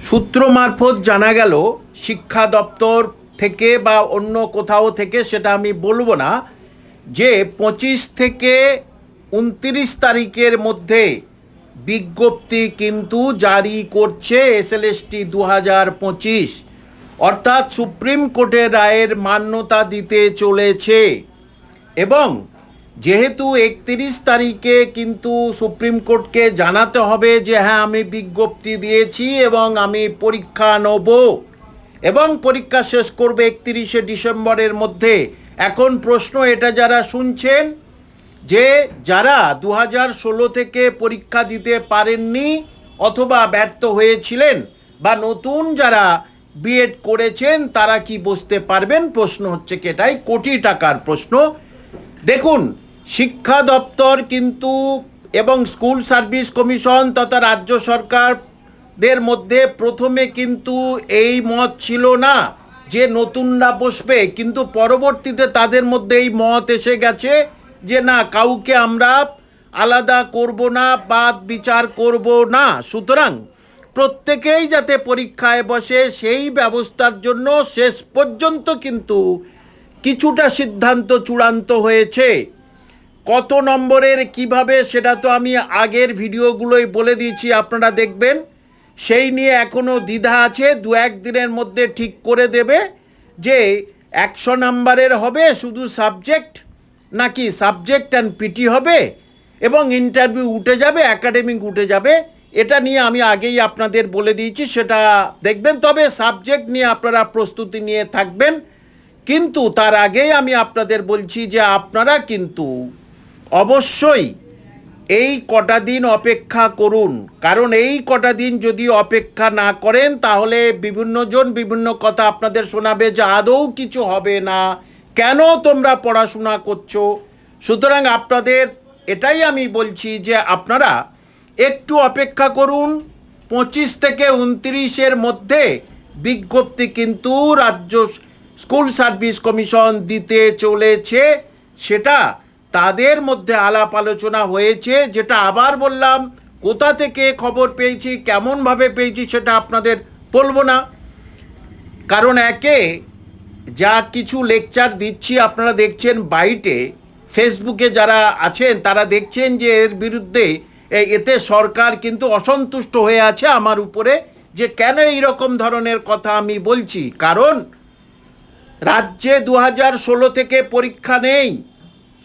সূত্র মারফত জানা গেল, শিক্ষা দপ্তর থেকে বা অন্য কোথাও থেকে, সেটা আমি বলব না, যে পঁচিশ থেকে উনত্রিশ তারিখের মধ্যে বিজ্ঞপ্তি কিন্তু জারি করছে এসএলএসটি দু হাজার পঁচিশ। অর্থাৎ সুপ্রিম কোর্টের রায়ের মান্যতা দিতে চলেছে। এবং যেহেতু একত্রিশ তারিখে কিন্তু সুপ্রিম কোর্টকে জানাতে হবে যে হ্যাঁ আমি বিজ্ঞপ্তি দিয়েছি এবং আমি পরীক্ষা নেব এবং পরীক্ষা শেষ করবে একত্রিশে ডিসেম্বরের মধ্যে। এখন প্রশ্ন এটা যারা শুনছেন যে, যারা দু ষোলো থেকে পরীক্ষা দিতে পারেননি অথবা ব্যর্থ হয়েছিলেন বা নতুন যারা বিএড করেছেন, তারা কি বসতে পারবেন? প্রশ্ন হচ্ছে কি এটাই? কোটি টাকার প্রশ্ন। দেখুন শিক্ষা দপ্তর কিন্তু এবং স্কুল সার্ভিস কমিশন তথা রাজ্য সরকারদের মধ্যে প্রথমে কিন্তু এই মত ছিল না যে নতুনরা বসবে। কিন্তু পরবর্তীতে তাদের মধ্যে এই মত এসে গেছে যে না, কাউকে আমরা আলাদা করব না, বাদ বিচার করব না। সুতরাং প্রত্যেকেই যাতে পরীক্ষায় বসে সেই ব্যবস্থার জন্য শেষ পর্যন্ত কিন্তু কিছুটা সিদ্ধান্ত চূড়ান্ত হয়েছে। কত নম্বরের, কীভাবে, সেটা তো আমি আগের ভিডিওগুলোই বলে দিয়েছি, আপনারা দেখবেন। সেই নিয়ে এখনও দ্বিধা আছে, দু এক দিনের মধ্যে ঠিক করে দেবে যে একশো নম্বরের হবে শুধু সাবজেক্ট, নাকি সাবজেক্ট অ্যান্ড পিটি হবে, এবং ইন্টারভিউ উঠে যাবে, একাডেমিক উঠে যাবে। এটা নিয়ে আমি আগেই আপনাদের বলে দিয়েছি, সেটা দেখবেন। তবে সাবজেক্ট নিয়ে আপনারা প্রস্তুতি নিয়ে থাকবেন, কিন্তু তার আগেই আমি আপনাদের বলছি যে আপনারা কিন্তু অবশ্যই এই কটা দিন অপেক্ষা করুন। কারণ এই কটা দিন যদি অপেক্ষা না করেন, তাহলে বিভিন্নজন বিভিন্ন কথা আপনাদের শোনাবে যে আদৌ কিছু হবে না। কেন তোমরা পড়াশোনা করছ? সুতরাং আপনাদের এটাই আমি বলছি যে আপনারা একটু অপেক্ষা করুন। পঁচিশ থেকে উনত্রিশের মধ্যে বিজ্ঞপ্তি কিন্তু রাজ্য স্কুল সার্ভিস কমিশন দিতে চলেছে। সেটা তাদের মধ্যে আলাপ আলোচনা হয়েছে, যেটা আবার বললাম, কোথা থেকে খবর পেয়েছি, কেমনভাবে পেয়েছি সেটা আপনাদের বলব না। কারণ একে যা কিছু লেকচার দিচ্ছি আপনারা দেখছেন বাইটে, ফেসবুকে যারা আছেন তারা দেখছেন যে এর বিরুদ্ধে এতে সরকার কিন্তু অসন্তুষ্ট হয়ে আছে আমার উপরে, যে কেন এই রকম ধরনের কথা আমি বলছি। কারণ রাজ্যে দু হাজার ষোলো থেকে পরীক্ষা নেই।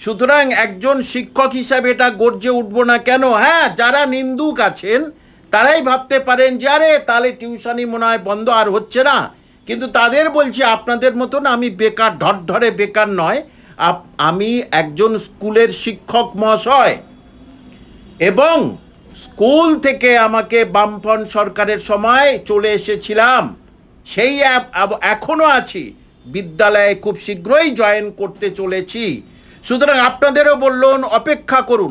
সুতরাং একজন শিক্ষক হিসাবে এটা গর্জে উঠব না কেন? হ্যাঁ যারা নিন্দুক আছেন, তারাই ভাবতে পারেন যে, আরে, তাহলে টিউশনি মনে হয় বন্ধ আর হচ্ছে না। কিন্তু তাদের বলছি, আপনাদের মতন আমি বেকার ঢট ধরে বেকার নয়। আমি একজন স্কুলের শিক্ষক মহাশয়। এবং স্কুল থেকে আমাকে বামফ্রন্ট সরকারের সময় চলে এসেছিলাম। সেই অ্যাপ- এখনও আছি। বিদ্যালয়ে খুব শীঘ্রই জয়েন করতে চলেছি। সুতরাং আপনাদেরও বললুন অপেক্ষা করুন।